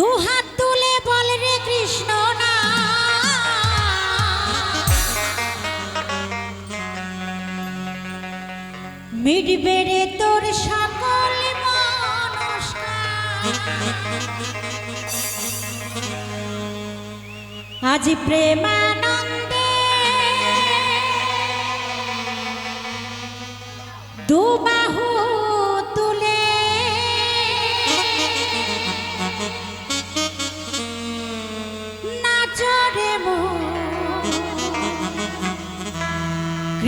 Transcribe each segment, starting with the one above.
দুহাত তুলে বল রে কৃষ্ণ না। মিটবে তোর সকল আজ প্রেমানন্দ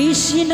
কৃষ্ণ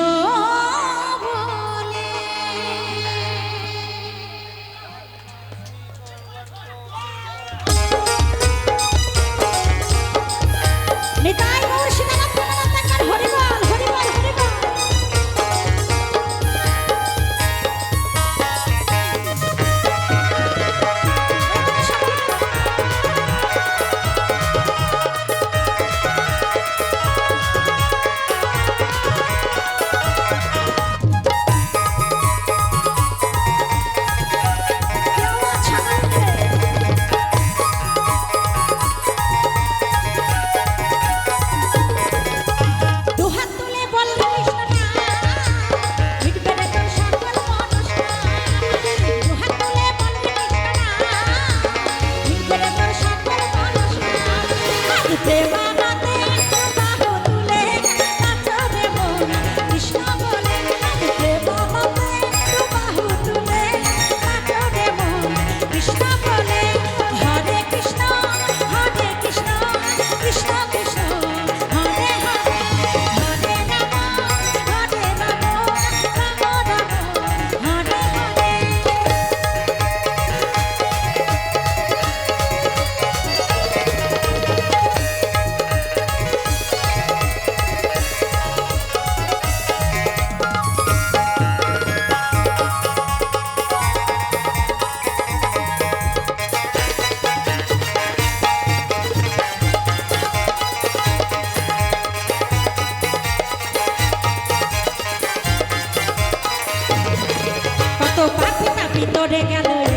ভিতরে গেল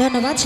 ধন্যবাদ